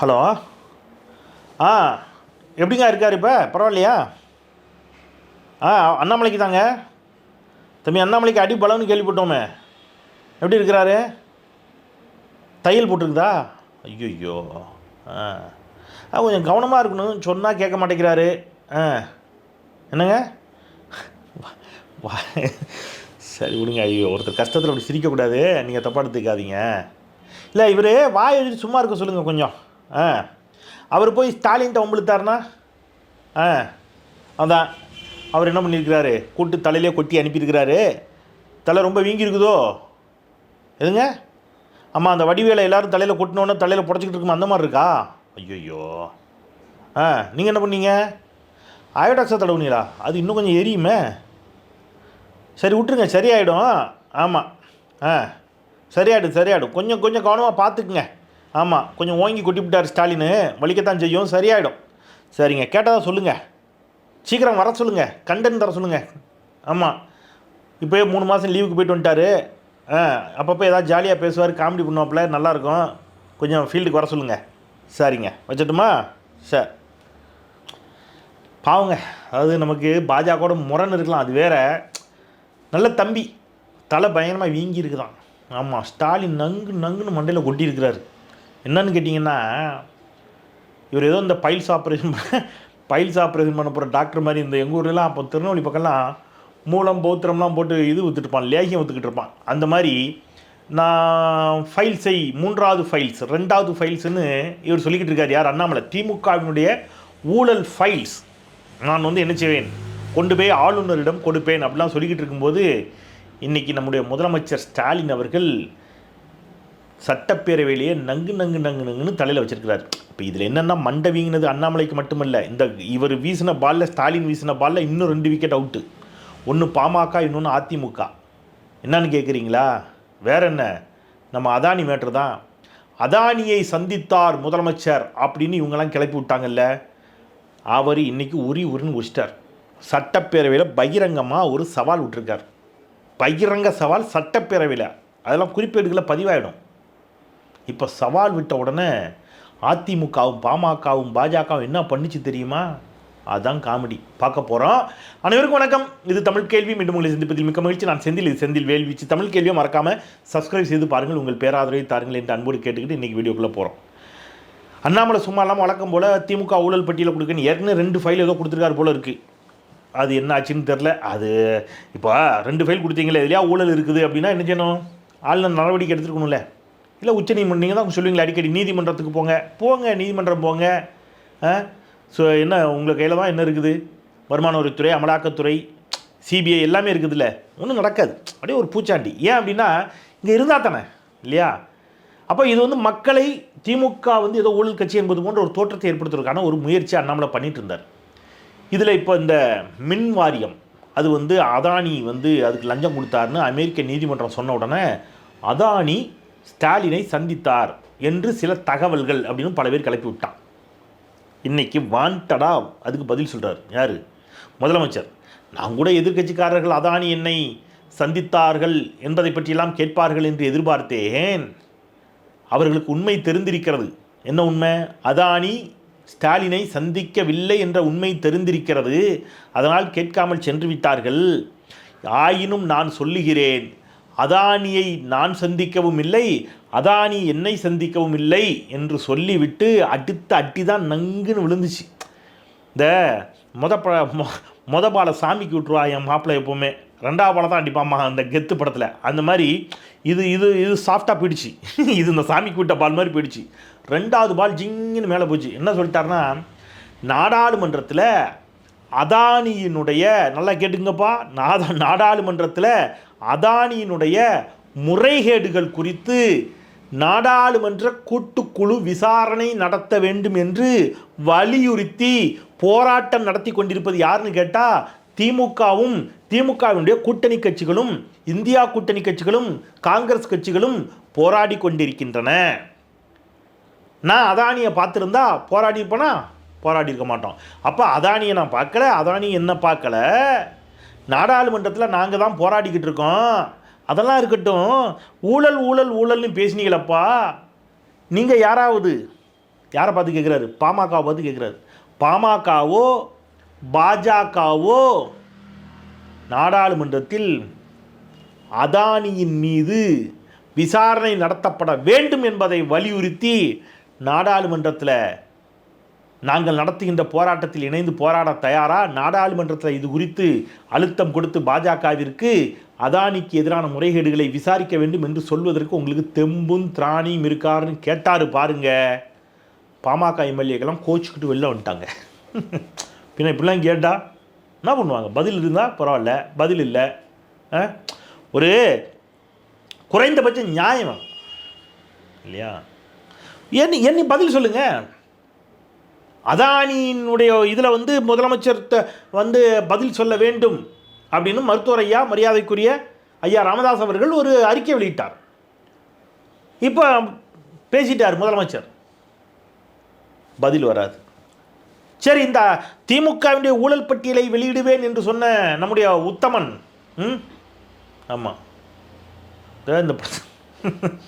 Hello. ஆ எப்படிங்க இருக்கார் இப்போ? பரவாயில்லையா? ஆ அண்ணாமலைக்கு தாங்க. தம்பி அண்ணாமலைக்கு அடி பலம்னு கேள்விப்பட்டோமே. எப்படி இருக்கிறாரு? தையல் போட்டிருக்குதா? ஐயோ ஆ. ஆ கொஞ்சம் கவனமாக இருக்கணும் சொன்னால் கேட்க மாட்டேங்கிறாரு. ஆ. என்னங்க? வா- சரி விடுங்க ஐயோ ஒருத்தர் கஷ்டத்தில் அப்படி சிரிக்கக்கூடாது. நீங்கள் தப்பாக எடுத்துக்காதீங்க. இல்லை இவர் வாய் எழுதி சும்மா இருக்க சொல்லுங்கள் கொஞ்சம். ஆ. அவர் போய் ஸ்டாலின்கிட்ட வம்பிழுத்தாருனா ஆ. அதான். அவர் என்ன பண்ணியிருக்கிறாரு? கூட்டு தலையிலே கொட்டி அனுப்பியிருக்கிறாரு. தலை ரொம்ப வீங்கி இருக்குதோ? எதுங்க? ஆமாம் அந்த வடிவேலை எல்லோரும் தலையில் கொட்டினோன்னே தலையில் புடச்சிக்கிட்டு இருக்குமா? அந்த மாதிரி இருக்கா? ஐயோ ஆ நீங்கள் என்ன பண்ணீங்க? அயோடாக்ஸா தடவுனீங்களா? அது இன்னும் கொஞ்சம் எரியுமே. சரி விட்டுருங்க. சரியாயிடும். ஆமாம் ஆ. சரியாயிடும் சரியாயிடும் கொஞ்சம் கொஞ்சம் கவனமாக பார்த்துக்குங்க. ஆமாம் கொஞ்சம் ஓங்கி கொட்டிவிட்டார் ஸ்டாலின். வலிக்கத்தான் செய்யும். சரியாயிடும். சரிங்க கேட்டதாக சொல்லுங்கள் சீக்கிரம் வர சொல்லுங்கள் கண்டென்ட் தர சொல்லுங்கள் ஆமாம் இப்போயே மூணு மாதம் லீவுக்கு போயிட்டு வந்துட்டாரு. ஆ அப்பப்போ ஏதாவது ஜாலியாக பேசுவார் காமெடி பண்ணுவாப்புல நல்லாயிருக்கும். கொஞ்சம் ஃபீல்டுக்கு வர சொல்லுங்கள் சரிங்க. வச்சட்டுமா? சரி. பாவங்க. அதாவது நமக்கு பாஜகவோட முரண் இருக்கலாம். அது வேற. நல்ல தம்பி. தலை பயங்கரமாக வீங்கி இருக்குதான் ஆமாம் ஸ்டாலின் நங்கு நங்குன்னு மண்டையில் கொட்டியிருக்கிறாரு. என்னன்னு கேட்டிங்கன்னா இவர் ஏதோ இந்த பைல்ஸ் ஆப்ரேஷன் பைல்ஸ் ஆப்ரேஷன் பண்ண போகிற டாக்டர் மாதிரி இந்த எங்கள் ஊர்லலாம் அப்போ திருநெல்வேலி பக்கம்லாம் மூலம் பௌத்திரம்லாம் போட்டு இது வித்துட்டு லேகியம் விற்றுக்கிட்டு இருப்பான். அந்த மாதிரி நான் ஃபைல்ஸை மூன்றாவது ஃபைல்ஸ் ரெண்டாவது ஃபைல்ஸ்னு இவர் சொல்லிக்கிட்டு இருக்கார். யார்? அண்ணாமலை. திமுகவினுடைய ஊழல் ஃபைல்ஸ் நான் வந்து என்ன செய்வேன்? கொண்டு போய் ஆளுநரிடம் கொடுப்பேன். அப்படிலாம் சொல்லிக்கிட்டு இருக்கும்போது இன்றைக்கி நம்முடைய முதலமைச்சர் ஸ்டாலின் அவர்கள் சட்டப்பேரவையிலேயே நங்கு நங்கு நங்கு நங்குன்னு தலையில் வச்சிருக்கிறார். இப்போ இதில் என்னென்னா மண்டை வீங்கினது அண்ணாமலைக்கு மட்டுமல்ல இந்த இவர் வீசின பாலில் ஸ்டாலின் வீசின பாலில் இன்னும் ரெண்டு விக்கெட் அவுட்டு ஒன்று பாமக இன்னொன்று அதிமுக. என்னன்னு கேட்குறீங்களா வேற என்ன? நம்ம அதானி மேட்ரு தான். அதானியை சந்தித்தார் முதலமைச்சர் அப்படின்னு இவங்கெல்லாம் கிளப்பி விட்டாங்கல்ல. அவர் இன்னைக்கு உரி உரின்னு உரிச்சிட்டார். சட்டப்பேரவையில் பகிரங்கமாக ஒரு சவால் விட்டுருக்கார். பகிரங்க சவால் சட்டப்பேரவையில். அதெல்லாம் குறிப்பேடுகளை பதிவாயிடும். இப்போ சவால் விட்ட உடனே அதிமுகவும் பாமகவும் பாஜகவும் என்ன பண்ணுச்சு தெரியுமா? அதுதான் காமெடி. பார்க்க போகிறோம் அனைவருக்கும் வணக்கம். இது தமிழ் கேள்வி. மீண்டும் உங்களை சந்திப்பதில் மிக்க மகிழ்ச்சி. நான் செந்தில். இது செந்தில் வேல்வீச்சு தமிழ் கேள்வியை மறக்காமல் சப்ஸ்கிரைப் செய்து பாருங்கள். உங்கள் பேராதரவை தாருங்கள் என்று அன்போடு கேட்டுக்கிட்டு இன்றைக்கி வீடியோக்குள்ளே போகிறோம் அண்ணாமலை சும்மா இல்லாமல் வழக்கம் போல் திமுக ஊழல் பட்டியலை கொடுக்குன்னு ஏற்கனவே ரெண்டு ஃபைல் ஏதோ கொடுத்துருக்காரு போல் இருக்குது அது என்ன ஆச்சுன்னு தெரில அது இப்போ ரெண்டு ஃபைல் கொடுத்தீங்களே எதுலையா ஊழல் இருக்குது அப்படின்னா என்ன செய்யணும்? ஆளுநர் நடவடிக்கை எடுத்துருக்கணும்ல. இல்லை உச்ச நீதிமன்றம் நீங்கள் தான் சொல்லுவீங்களா அடிக்கடி நீதிமன்றத்துக்கு போங்க. போங்க நீதிமன்றம் போங்க. ஸோ என்ன உங்கள் கையில் தான் என்ன இருக்குது? வருமான வரித்துறை அமலாக்கத்துறை சிபிஐ எல்லாமே இருக்குதுல்ல. ஒன்றும் நடக்காது. அப்படியே ஒரு பூச்சாண்டி. ஏன் அப்படின்னா இங்கே இருந்தால் தானே இல்லையா? அப்போ இது வந்து மக்களை திமுக வந்து ஏதோ ஊழல் கட்சி என்பது போன்ற ஒரு தோற்றத்தை ஏற்படுத்துவதற்கான ஒரு முயற்சி அண்ணாமலை பண்ணிட்டு இருந்தார். இதில் இப்போ இந்த மின் வாரியம் அது வந்து அதானி வந்து அதுக்கு லஞ்சம் கொடுத்தாருன்னு அமெரிக்க நீதிமன்றம் சொன்ன உடனே அதானி ஸ்டாலினை சந்தித்தார் என்று சில தகவல்கள் அப்படின்னு பல பேர் கிளப்பி விட்டான். இன்னைக்கு வாண்டடா அதுக்கு பதில் சொல்கிறார் யார்? முதலமைச்சர். நான் கூட எதிர்க்கட்சிக்காரர்கள் அதானி என்னை சந்தித்தார்கள் என்பதை பற்றியெல்லாம் கேட்பார்கள் என்று எதிர்பார்த்தேன். அவர்களுக்கு உண்மை தெரிந்திருக்கிறது. என்ன உண்மை? அதானி ஸ்டாலினை சந்திக்கவில்லை என்ற உண்மை தெரிந்திருக்கிறது. அதனால் கேட்காமல் சென்று விட்டார்கள். ஆயினும் நான் சொல்லுகிறேன். அதானியை நான் சந்திக்கவும் இல்லை அதானி என்னை சந்திக்கவும் இல்லை என்று சொல்லிவிட்டு அடுத்த அட்டி தான் நங்குன்னு விழுந்துச்சு. இந்த மொத ப மொ- மொத பாலை சாமிக்கு விட்ருவா என் மாப்பிள்ளை எப்போவுமே. ரெண்டாவது பாலை தான் அடிப்பாம்மா அந்த கெத்து படத்தில். அந்த மாதிரி இது இது இது சாஃப்டாக போயிடுச்சு. இது இந்த சாமிக்கு விட்ட பால் மாதிரி போயிடுச்சு. ரெண்டாவது பால் ஜிங்குன்னு மேலே போச்சு. என்ன சொல்லிட்டாருன்னா நாடாளுமன்றத்தில் அதானியினுடைய நல்லா கேட்டுங்கப்பா நாதா நாடாளுமன்றத்தில் அதானியினுடைய முறைகேடுகள் குறித்து நாடாளுமன்ற கூட்டுக்குழு விசாரணை நடத்த வேண்டும் என்று வலியுறுத்தி போராட்டம் நடத்தி கொண்டிருப்பது யாருன்னு கேட்டால் திமுகவும் திமுகவினுடைய கூட்டணி கட்சிகளும் இந்தியா கூட்டணி கட்சிகளும் காங்கிரஸ் கட்சிகளும் போராடி கொண்டிருக்கின்றன. நான் அதானியை பார்த்துருந்தா போராடி இருப்பேனா? போராடி இருக்க மாட்டோம். அப்போ அதானியை நான் பார்க்கல. அதானி என்ன பார்க்கல? நாடாளுமன்றத்தில் நாங்கள் தான் போராடிக்கிட்டு இருக்கோம். அதெல்லாம் இருக்கட்டும். ஊழல் ஊழல் ஊழல்னு பேசினீங்களப்பா. நீங்கள் யாராவது? யாரை பார்த்து கேட்குறாரு பாமகவை பார்த்து கேட்குறாரு பாமகவோ பாஜகவோ நாடாளுமன்றத்தில் அதானியின் மீது விசாரணை நடத்தப்பட வேண்டும் என்பதை வலியுறுத்தி நாடாளுமன்றத்தில் நாங்கள் நடத்துகின்ற போராட்டத்தில் இணைந்து போராட தயாரா? நாடாளுமன்றத்தில் இது குறித்து அழுத்தம் கொடுத்து பாஜகவிற்கு அதானிக்கு எதிரான முறைகேடுகளை விசாரிக்க வேண்டும் என்று சொல்வதற்கு உங்களுக்கு தெம்பும் திராணியும் இருக்காருன்னு கேட்டார் பாருங்க. பாமக எம்எல்ஏக்கெல்லாம் கோச்சுக்கிட்டு வெளில வந்துட்டாங்க. பின்ன இப்படிலாம் கேட்டா என்ன பண்ணுவாங்க? பதில் இருந்தால் பரவாயில்ல பதில் இல்லை. ஆ? ஒரு குறைந்தபட்ச நியாயம்? இல்லையா? என்ன என்ன பதில் சொல்லுங்கள் அதானியினுடைய இதில் வந்து முதலமைச்சர் வந்து பதில் சொல்ல வேண்டும் அப்படின்னு மருத்துவர் ஐயா மரியாதைக்குரிய ஐயா ராமதாஸ் அவர்கள் ஒரு அறிக்கை வெளியிட்டார். இப்போ பேசிட்டார் முதலமைச்சர். பதில் வராது. சரி இந்த திமுகவினுடைய ஊழல் பட்டியலை வெளியிடுவேன் என்று சொன்ன நம்முடைய உத்தமன் ம்? ஆமாம் இந்த படத்தில்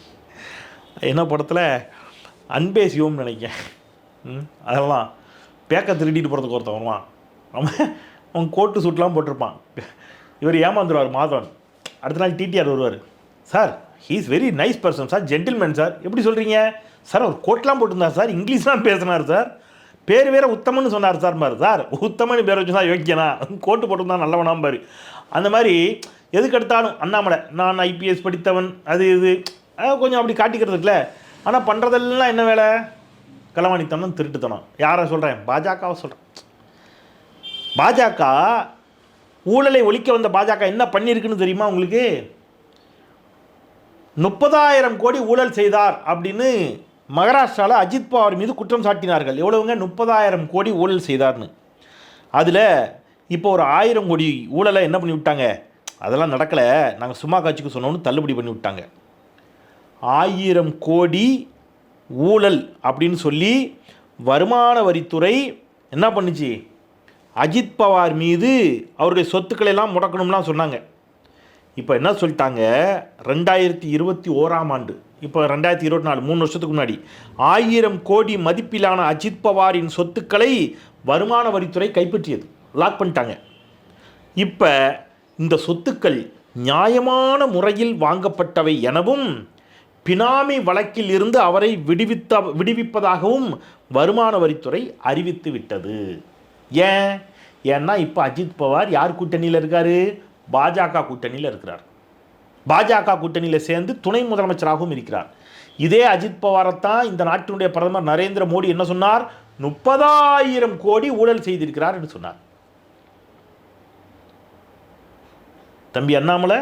என்ன படத்தில்? அன்பே நினைக்கேன் நினைக்கிறேன். அதெல்லாம். பேக்க திருடிட்டு போகிறதுக்கு ஒருத்தன் வருவான். அவன் அவன் கோட்டு சூட்லாம் போட்டிருப்பான். இவர் ஏமாந்துருவார் மாதவன். அடுத்த நாள் டிடிஆர் வருவார். Sir he is very nice person sir gentleman sir எப்படி சொல்கிறீங்க சார் அவர் கோட்லாம் போட்டிருந்தார் சார் இங்கிலீஷ்லாம் பேசினார் சார். பேர் வேற உத்தமன்னு சொன்னார் சார் பாரு. சார் உத்தமன்னு பேர் வச்சு யோக்கியனா கோட்டு போட்டிருந்தா நல்லவனாம் பாரு. அந்த மாதிரி எதுக்கு எடுத்தாலும் அண்ணாமலை நான் ஐபிஎஸ் படித்தவன் அது இது. கொஞ்சம் அப்படி காட்டிக்கிறதுக்குல. ஆனால் பண்ணுறதெல்லாம் என்ன வேலை? களவாணித்தனம் திருட்டுத்தனம். யாரை சொல்கிறேன் பாஜகவை சொல்கிறேன் பாஜக ஊழலை ஒழிக்க வந்த பாஜக என்ன பண்ணியிருக்குன்னு தெரியுமா உங்களுக்கு? முப்பதாயிரம் கோடி ஊழல் செய்தார் அப்படின்னு மகாராஷ்டிராவில் அஜித் பவார் மீது குற்றம் சாட்டினார்கள். எவ்வளவுங்க? முப்பதாயிரம் கோடி ஊழல் செய்தார்னு. அதில் இப்போ ஒரு ஆயிரம் கோடி ஊழலை என்ன பண்ணி விட்டாங்க? அதெல்லாம் நடக்கலை. நாங்கள் சும்மா காட்சிக்கு சொன்னோன்னு தள்ளுபடி பண்ணி விட்டாங்க. ஆயிரம் கோடி ஊழல் அப்படின்னு சொல்லி வருமான வரித்துறை என்ன பண்ணுச்சு? அஜித் பவார் மீது அவருடைய சொத்துக்களை எல்லாம் முடக்கணும்லாம் சொன்னாங்க. இப்போ என்ன சொல்லிட்டாங்க? ரெண்டாயிரத்தி இருபத்தி ஓராம் ஆண்டு இப்போ ரெண்டாயிரத்தி இருபத்தி நாலு மூணு வருஷத்துக்கு முன்னாடி ஆயிரம் கோடி மதிப்பிலான அஜித் பவாரின் சொத்துக்களை வருமான வரித்துறை கைப்பற்றியது. லாக் பண்ணிட்டாங்க. இப்போ இந்த சொத்துக்கள் நியாயமான முறையில் வாங்கப்பட்டவை எனவும் பினாமி வழக்கில் இருந்து அவரை விடுவித்த விடுவிப்பதாகவும் வருமான வரித்துறை அறிவித்து விட்டது. ஏன்? ஏன்னா இப்போ அஜித் பவார் யார் கூட்டணியில் இருக்கார்? பாஜக கூட்டணியில் இருக்கிறார். பாஜக கூட்டணியில் சேர்ந்து துணை முதலமைச்சராகவும் இருக்கிறார். இதே அஜித் பவாரைத்தான் இந்த நாட்டினுடைய பிரதமர் நரேந்திர மோடி என்ன சொன்னார்? முப்பதாயிரம் கோடி ஊழல் செய்திருக்கிறார் என்று சொன்னார். தம்பி அண்ணாமலை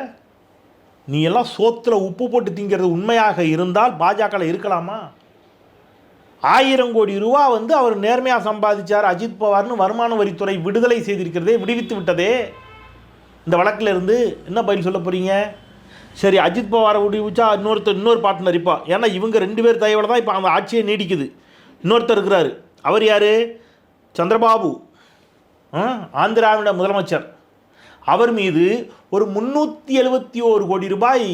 நீ எல்லாம் சோத்தில் உப்பு போட்டு திங்கிறது உண்மையாக இருந்தால் பாஜகவில் இருக்கலாமா? ஆயிரம் கோடி ரூபா வந்து அவர் நேர்மையாக சம்பாதிச்சார் அஜித் பவார்னு வருமான வரித்துறை விடுதலை செய்திருக்கிறதே விடுவித்து விட்டதே. இந்த வழக்கில் இருந்து என்ன பதில் சொல்ல போகிறீங்க சரி அஜித் பவாரை விடுவிச்சா இன்னொருத்தர் இன்னொரு பார்ட்னர் இருப்பா ஏன்னா இவங்க ரெண்டு பேர் தயவில் தான் இப்போ அந்த ஆட்சியை நீடிக்குது. இன்னொருத்தர் இருக்கிறாரு. அவர் யார்? சந்திரபாபு. ஆந்திராவிட முதலமைச்சர். அவர் மீது ஒரு முந்நூற்றி எழுபத்தி ஓரு கோடி ரூபாய்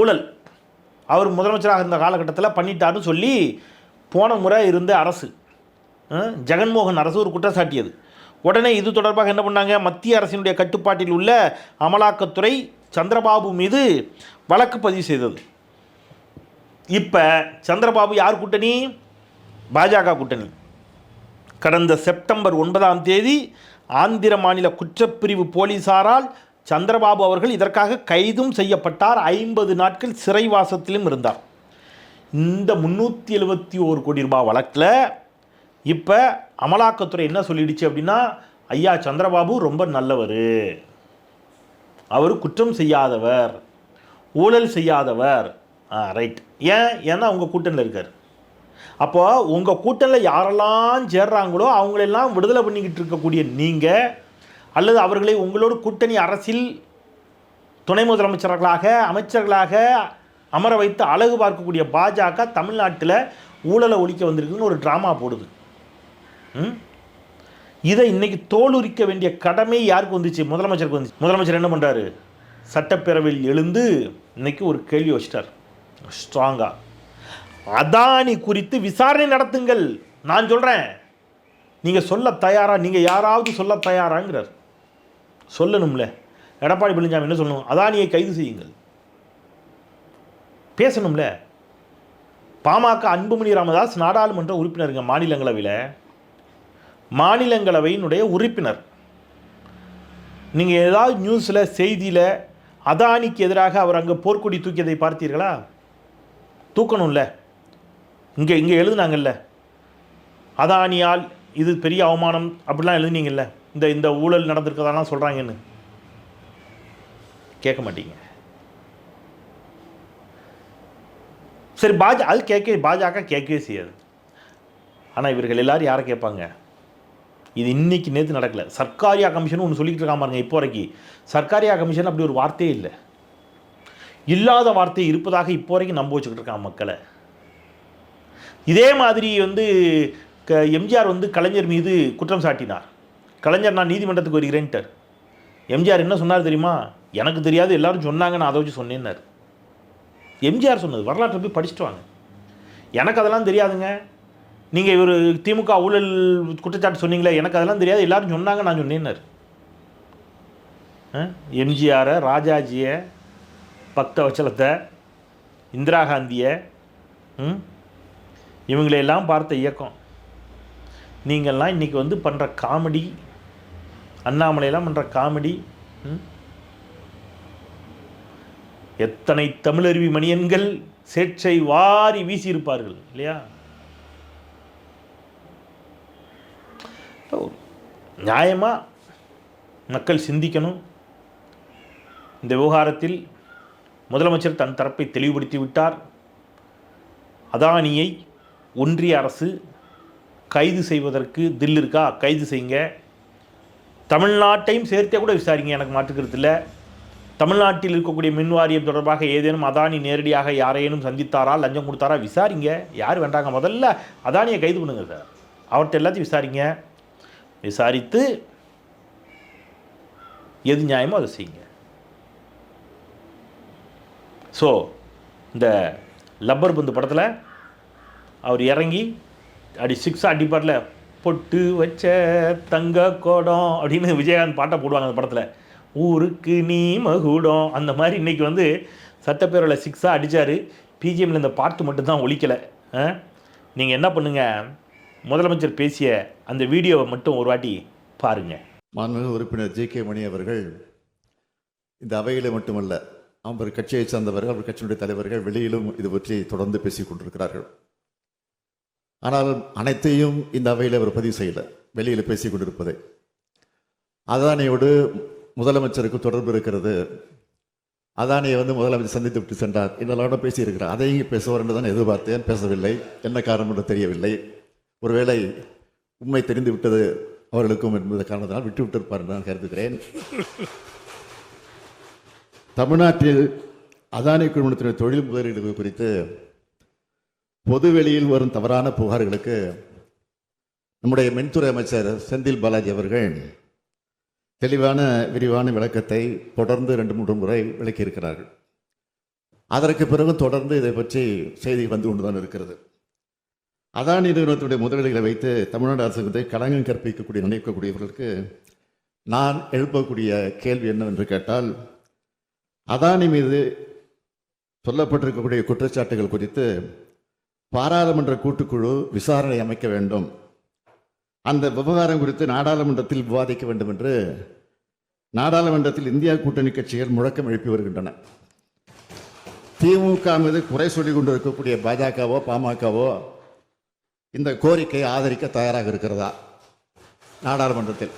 ஊழல். அவர் முதலமைச்சராக இருந்த காலகட்டத்தில் பண்ணிட்டாருன்னு சொல்லி போன முறை இருந்த அரசு ஜெகன்மோகன் அரசு ஒரு குற்றச்சாட்டியது. உடனே இது தொடர்பாக என்ன பண்ணாங்க? மத்திய அரசினுடைய கட்டுப்பாட்டில் உள்ள அமலாக்கத்துறை சந்திரபாபு மீது வழக்கு பதிவு செய்தது. இப்போ சந்திரபாபு யார் கூட்டணி? பாஜக கூட்டணி. கடந்த செப்டம்பர் ஒன்பதாம் தேதி ஆந்திர மாநில குற்றப்பிரிவு போலீசாரால் சந்திரபாபு அவர்கள் இதற்காக கைதும் செய்யப்பட்டார். ஐம்பது நாட்கள் சிறைவாசத்திலும் இருந்தார். இந்த முந்நூற்றி எழுபத்தி ஓரு கோடி ரூபாய் வழக்கில் இப்போ அமலாக்கத்துறை என்ன சொல்லிடுச்சு அப்படின்னா ஐயா சந்திரபாபு ரொம்ப நல்லவர். அவர் குற்றம் செய்யாதவர். ஊழல் செய்யாதவர். ரைட் ஏன்? ஏன்னா உங்கள் கூட்டணியில் இருக்கார். அப்போ உங்கள் கூட்டணியில் யாரெல்லாம் சேர்றாங்களோ அவங்களெல்லாம் விடுதலை பண்ணிக்கிட்டு இருக்கக்கூடிய நீங்கள் அல்லது அவர்களை உங்களோட கூட்டணி அரசில் துணை முதலமைச்சர்களாக அமைச்சர்களாக அமர வைத்து அழகு பார்க்கக்கூடிய பாஜக தமிழ்நாட்டில் ஊழலை ஒழிக்க வந்திருக்குன்னு ஒரு ட்ராமா போடுது. ம்? இதை இன்றைக்கி தோலுரிக்க வேண்டிய கடமை யாருக்கு வந்துச்சு? முதலமைச்சருக்கு வந்துச்சு. முதலமைச்சர் என்ன பண்ணுறாரு சட்டப்பேரவையில் எழுந்து இன்னைக்கு ஒரு கேள்வி வச்சிட்டார். ஸ்ட்ராங்காக அதானி குறித்து விசாரணை நடத்துங்கள். நான் சொல்கிறேன் நீங்கள் சொல்ல தயாரா நீங்கள் யாராவது சொல்ல தயாராங்கிறார். சொல்லணும்ல. எடப்பாடி பழனிசாமி என்ன சொல்லணும்? அதானியை கைது செய்யுங்கள். பேசணும்ல. பாமக அன்புமணி ராமதாஸ் நாடாளுமன்ற உறுப்பினருங்க மாநிலங்களவையில். மாநிலங்களவையினுடைய உறுப்பினர். நீங்கள் ஏதாவது நியூஸில் செய்தியில் அதானிக்கு எதிராக அவர் அங்கே போர்க்கொடி தூக்கியதை பார்த்தீர்களா? தூக்கணும்ல. இங்கே இங்கே எழுதுனாங்கல்ல? அதானியால் இது பெரிய அவமானம் அப்படிலாம் எழுதுனீங்கல்ல? இந்த இந்த ஊழல் நடந்திருக்கதெல்லாம் சொல்கிறாங்கன்னு கேட்க மாட்டீங்க. சரி பாஜ அது கேட்க பாஜக கேட்கவே செய்யாது. ஆனால் இவர்கள் எல்லோரும் யாரை கேட்பாங்க? இது இன்னைக்கு நேற்று நடக்கலை. சர்க்காரியா கமிஷன் ஒன்று சொல்லிக்கிட்டு இருக்காம பாருங்க இப்போ வரைக்கும் சர்க்காரியா கமிஷன் அப்படி ஒரு வார்த்தையே இல்லை. இல்லாத வார்த்தை இருப்பதாக இப்போ வரைக்கும் நம்ப வச்சுக்கிட்டு இருக்கான் மக்களை. இதே மாதிரி வந்து க எம்ஜிஆர் வந்து கலைஞர் மீது குற்றம் சாட்டினார். கலைஞர் நான் நீதிமன்றத்துக்கு வருகிறேன்ட்டார் எம்ஜிஆர் என்ன சொன்னார் தெரியுமா? எனக்கு தெரியாது எல்லாரும் சொன்னாங்க நான் அதை வச்சு சொன்னேன்னார். எம்ஜிஆர் சொன்னது வரலாற்றை போய் படிச்சுட்டு வாங்க. எனக்கு அதெல்லாம் தெரியாதுங்க. நீங்கள் இவர் திமுக ஊழல் குற்றச்சாட்டு சொன்னீங்களே எனக்கு அதெல்லாம் தெரியாது எல்லாரும் சொன்னாங்க நான் சொன்னேன்னார். எம்ஜிஆரை ராஜாஜியை பக்தவச்சலத்தை இந்திரா காந்தியை ம்? இவங்களையெல்லாம் பார்த்த இயக்கம். நீங்கள்லாம் இன்றைக்கி வந்து பண்ணுற காமெடி அண்ணாமலையெல்லாம் பண்ணுற காமெடி எத்தனை தமிழருவி மணியன்கள் சேற்றை வாரி வீசியிருப்பார்கள் இல்லையா? நியாயமாக மக்கள் சிந்திக்கணும். இந்த விவகாரத்தில் முதலமைச்சர் தன் தரப்பை தெளிவுபடுத்தி விட்டார். அதானியை ஒன்றிய அரசு கைது செய்வதற்கு தில் இருக்கா? கைது செய்யுங்க. தமிழ்நாட்டையும் சேர்த்தே கூட விசாரிங்க. எனக்கு மாற்றுக்கிறது இல்லை. தமிழ்நாட்டில் இருக்கக்கூடிய மின் வாரியம் தொடர்பாக ஏதேனும் அதானி நேரடியாக யாரையேனும் சந்தித்தாரா? லஞ்சம் கொடுத்தாரா? விசாரிங்க. யார் வேண்டாங்க முதல்ல அதானியை கைது பண்ணுங்க சார். அவர்கிட்ட எல்லாத்தையும் விசாரிங்க. விசாரித்து எது நியாயமோ அதை செய்யுங்க. ஸோ இந்த லப்பர் பந்து படத்தில் அவர் இறங்கி அடி சிக்ஸாக அடிப்பார்ல பொட்டு வச்ச தங்க கோடம் அப்படின்னு விஜயகாந்த் பாட்டை போடுவாங்க அந்த படத்தில். ஊருக்கு நீ மகுடம் அந்த மாதிரி இன்றைக்கி வந்து சட்டப்பேரவையில் சிக்ஸாக அடித்தார் பிஜிஎம்மில் இந்த பாட்டு மட்டும்தான் ஒழிக்கலை நீங்கள் என்ன பண்ணுங்கள் முதலமைச்சர் பேசிய அந்த வீடியோவை மட்டும் ஒரு வாட்டி பாருங்கள் மாண்புமிகு உறுப்பினர் ஜி. கே. மணி அவர்கள் இந்த அவையில் மட்டுமல்ல அவர் கட்சியை சார்ந்தவர்கள் அவர் கட்சியினுடைய தலைவர்கள் வெளியிலும் இது பற்றி தொடர்ந்து பேசிக் கொண்டிருக்கிறார்கள். ஆனால் அனைத்தையும் இந்த அவையில் அவர் பதிவு செய்யல. வெளியில் பேசிக் கொண்டிருப்பதை. அதானியோடு முதலமைச்சருக்கு தொடர்பு இருக்கிறது. அதானியை வந்து முதலமைச்சர் சந்தித்து விட்டு சென்றார். இதெல்லாம் பேசியிருக்கிறார். அதையும் பேசுவார் என்று தான் எதிர்பார்த்தேன். பேசவில்லை. என்ன காரணம் என்று தெரியவில்லை. ஒருவேளை உண்மை தெரிந்து விட்டது அவர்களுக்கும் என்பது காரணத்தினால் விட்டு விட்டிருப்பார் என்று நான் கருதுகிறேன். தமிழ்நாட்டில் அதானி குழுமத்தினுடைய தொழில் முதலீடுகள் குறித்து பொதுவெளியில் வரும் தவறான புகார்களுக்கு நம்முடைய மின்துறை அமைச்சர் செந்தில் பாலாஜி அவர்கள் தெளிவான விரிவான விளக்கத்தை தொடர்ந்து ரெண்டு மூன்று முறை விளக்கியிருக்கிறார்கள். அதற்கு பிறகு தொடர்ந்து இதை பற்றி செய்தி வந்து கொண்டுதான் இருக்கிறது. அதானி நிறுவனத்துடைய முதலீடுகளை வைத்து தமிழ்நாடு அரசுக்கு வந்து களங்கம் கற்பிக்கக்கூடிய நினைக்கக்கூடியவர்களுக்கு நான் எழுப்பக்கூடிய கேள்வி என்னவென்று கேட்டால் அதானி மீது சொல்லப்பட்டிருக்கக்கூடிய குற்றச்சாட்டுகள் குறித்து பாராளுமன்ற கூட்டுக்குழு விசாரணை அமைக்க வேண்டும். அந்த விவகாரம் குறித்து நாடாளுமன்றத்தில் விவாதிக்க வேண்டும் என்று நாடாளுமன்றத்தில் இந்தியா கூட்டணி கட்சிகள் முழக்கம் எழுப்பி வருகின்றன. திமுக மீது குறை சொல்லிக் கொண்டிருக்கக்கூடிய பாஜகவோ பாமகவோ இந்த கோரிக்கையை ஆதரிக்க தயாராக இருக்கிறதா? நாடாளுமன்றத்தில்.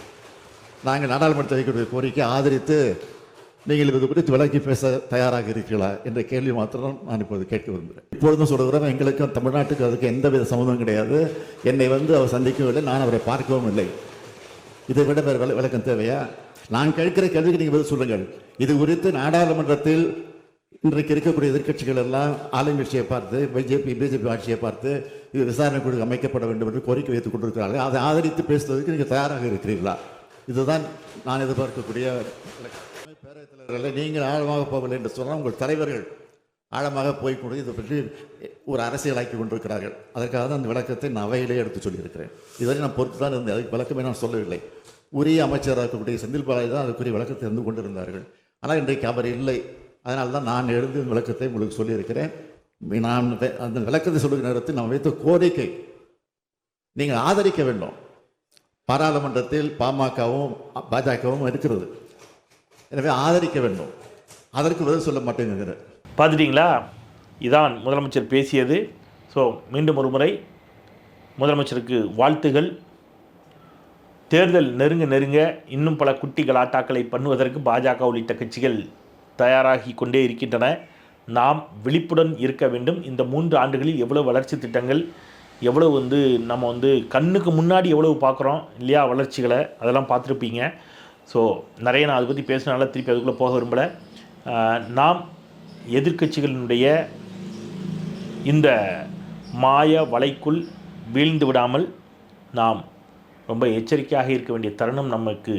நாங்கள் நாடாளுமன்றத்தில் வைக்கக்கூடிய கோரிக்கையை ஆதரித்து நீங்கள் இது குறித்து விலக்கி பேச தயாராக இருக்கிறீர்களா என்ற கேள்வி மாத்திரம் நான் இப்போது கேட்க விரும்புகிறேன். இப்பொழுதும் சொல்கிறேன் எங்களுக்கும் தமிழ்நாட்டுக்கு அதுக்கு எந்தவித சம்மந்தம் கிடையாது. என்னை வந்து அவர் சந்திக்கவும் இல்லை நான் அவரை பார்க்கவும் இல்லை. இதை விட வேறு விளக்கம் தேவையா? நான் கேட்கிற கேள்விக்கு நீங்கள் பதில் சொல்லுங்கள். இது குறித்து நாடாளுமன்றத்தில் இன்றைக்கு இருக்கக்கூடிய எதிர்க்கட்சிகள் எல்லாம் ஆளுங்கட்சியை பார்த்து பிஜேபி பிஜேபி ஆட்சியை பார்த்து இது விசாரணை குழு அமைக்கப்பட வேண்டும் என்று கோரிக்கை வைத்துக் கொண்டிருக்கிறார்கள். அதை ஆதரித்து பேசுவதற்கு நீங்கள் தயாராக இருக்கிறீர்களா? இதுதான் நான் எதிர்பார்க்கக்கூடிய விளக்கம். நீங்கள் ஆழமாக போகவில்லை என்று சொன்னால் உங்கள் தலைவர்கள் ஆழமாக போய் கொண்டு இதை பற்றி ஒரு அரசியலாக்கி கொண்டிருக்கிறார்கள். அதற்காக தான் அந்த விளக்கத்தை நான் அவையிலே எடுத்து சொல்லியிருக்கிறேன். இதுவரை நான் பொறுத்து தான் இருந்தேன். அதுக்கு விளக்கமே நான் சொல்லவில்லை. உரிய அமைச்சராக இருக்கக்கூடிய செந்தில் பாலாஜி தான் அதுக்குரிய விளக்கத்தை இருந்து கொண்டிருந்தார்கள். ஆனால் இன்றைக்கு அவர் இல்லை. அதனால தான் நான் எழுந்து இந்த விளக்கத்தை உங்களுக்கு சொல்லியிருக்கிறேன். நான் அந்த விளக்கத்தை சொல்லுகிற நேரத்தில் நான் வைத்த கோரிக்கை நீங்கள் ஆதரிக்க வேண்டும். பாராளுமன்றத்தில் பாமகவும் பாஜகவும் இருக்கிறது. எனவே ஆதரிக்க வேண்டும். அதற்கு பதில் சொல்ல மாட்டேங்கிறது பார்த்துட்டிங்களா? இதான் முதலமைச்சர் பேசியது. ஸோ மீண்டும் ஒரு முறை முதலமைச்சருக்கு வாழ்த்துகள். தேர்தல் நெருங்க நெருங்க இன்னும் பல குட்டி கலாட்டாக்களை பண்ணுவதற்கு பாஜக உள்ளிட்ட கட்சிகள் தயாராகி கொண்டே இருக்கின்றன. நாம் விழிப்புடன் இருக்க வேண்டும். இந்த மூன்று ஆண்டுகளில் எவ்வளவு வளர்ச்சி திட்டங்கள் எவ்வளோ வந்து நம்ம வந்து கண்ணுக்கு முன்னாடி எவ்வளவு பார்க்குறோம் இல்லையா வளர்ச்சிகளை அதெல்லாம் பார்த்துருப்பீங்க. ஸோ நிறைய நான் அதை பற்றி பேசினால திருப்பி அதுக்குள்ளே போக விரும்பலை. நாம் எதிர்க்கட்சிகளினுடைய இந்த மாய வலைக்குள் வீழ்ந்து விடாமல் நாம் ரொம்ப எச்சரிக்கையாக இருக்க வேண்டிய தருணம் நமக்கு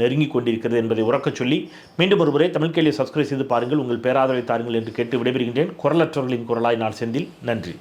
நெருங்கி கொண்டிருக்கிறது என்பதை உறக்கச் சொல்லி மீண்டும் ஒருமுறை தமிழ் கேள்வியை சப்ஸ்கிரைப் செய்து பாருங்கள். உங்கள் பேராதரவை தாருங்கள் என்று கேட்டு விடைபெறுகின்றேன். குரலற்றவர்களின் குரலாய் நான் செந்தில். நன்றி.